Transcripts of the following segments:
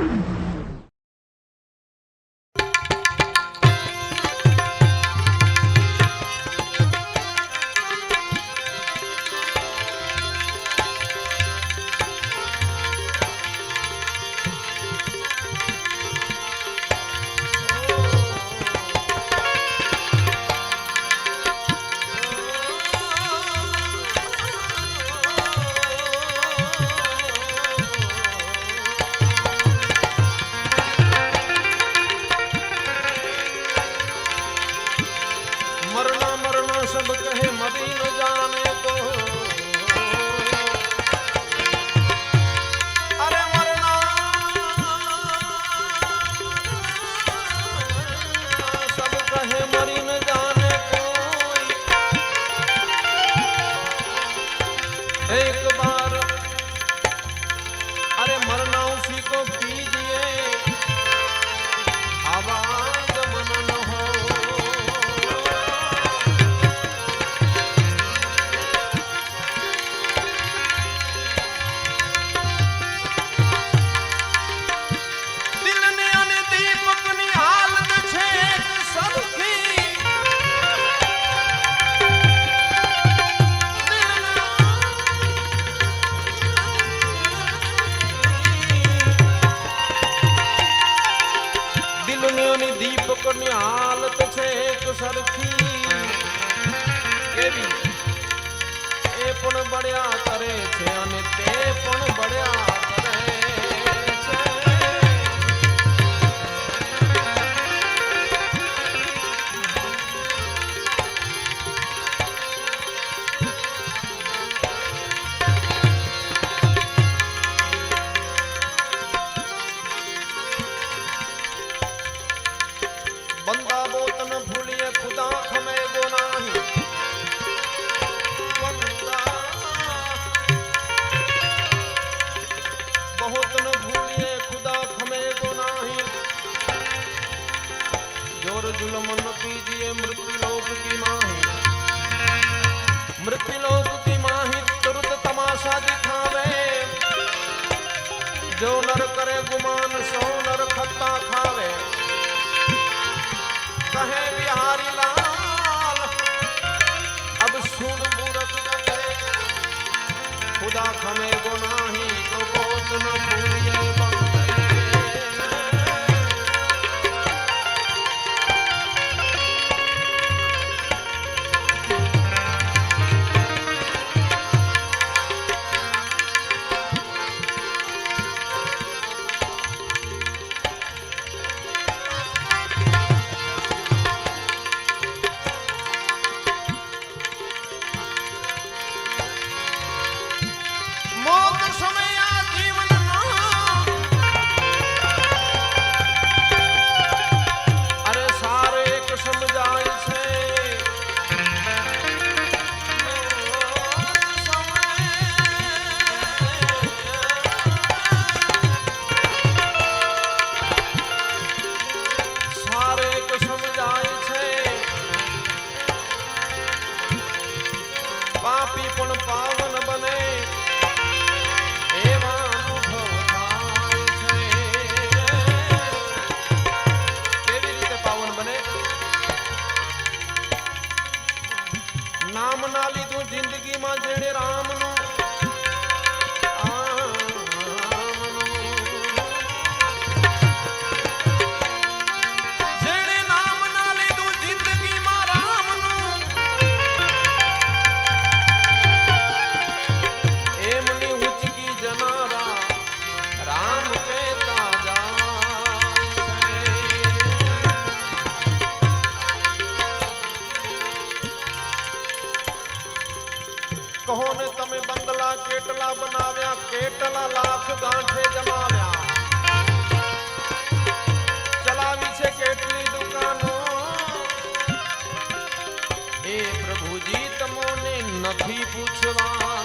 Mm-hmm. સરખી એવી એ પણ બળ્યા કરે છે અને તે પણ બળ્યા તમે ગુનાહી કેટલા બનાવ્યા કેટલા લાખ ગાંઠે જમાવ્યા ચલાવી છે કેટલી દુકાનો હે પ્રભુજી તમોને નથી પૂછવા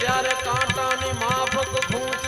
ત્યારે કાંટાની માફક ખૂંચશે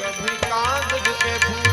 પ્રભુ કાંત ઝુકે ભૂ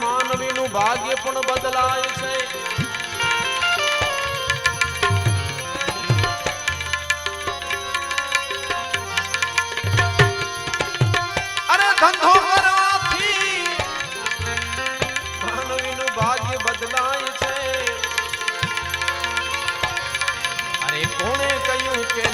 માનવીનું ભાગ્ય પણ બદલાય છે. અરે ધંધો કરવાથી માનવીનું ભાગ્ય બદલાય છે. અરે કોણે કહ્યું કે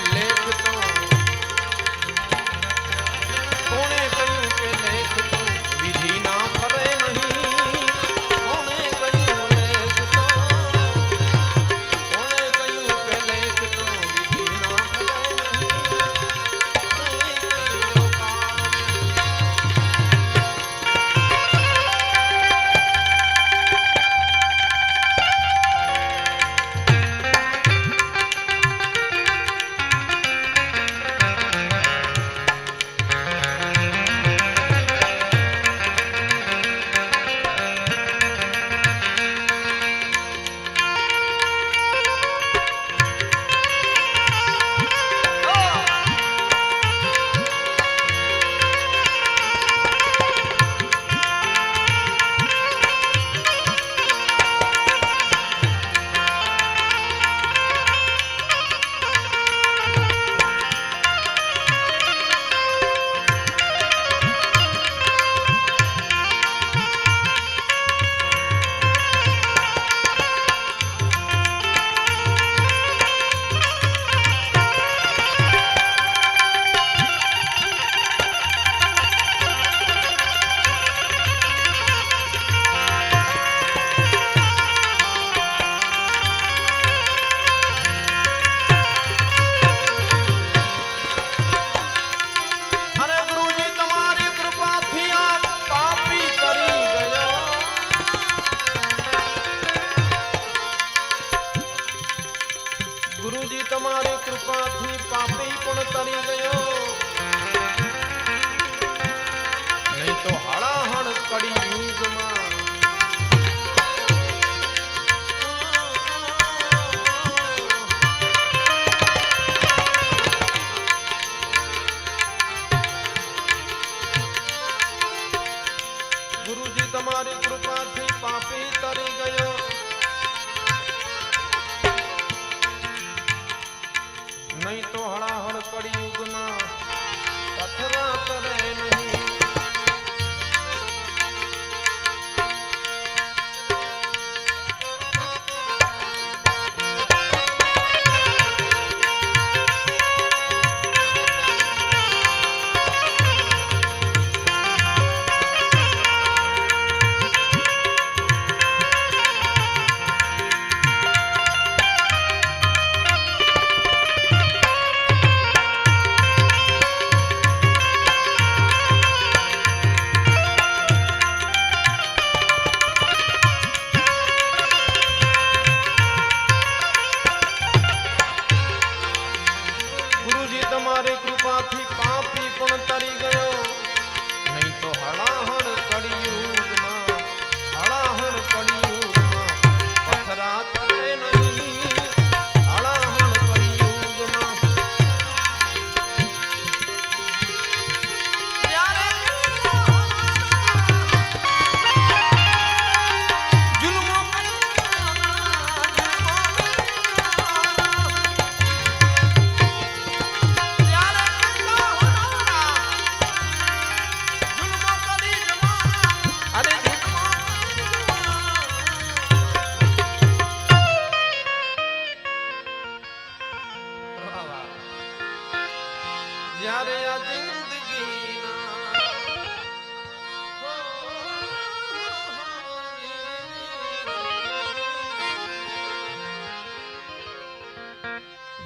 ગુરુજી તમારી કૃપાથી પાપી પણ તરી ગયો. નહીં તો હળાહળ કડી નહીં તો હળાહળ કળિયુગમાં પથરા તરે નહીં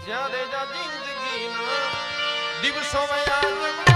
જ્યારે આ જિંદગીના દિવસો વયા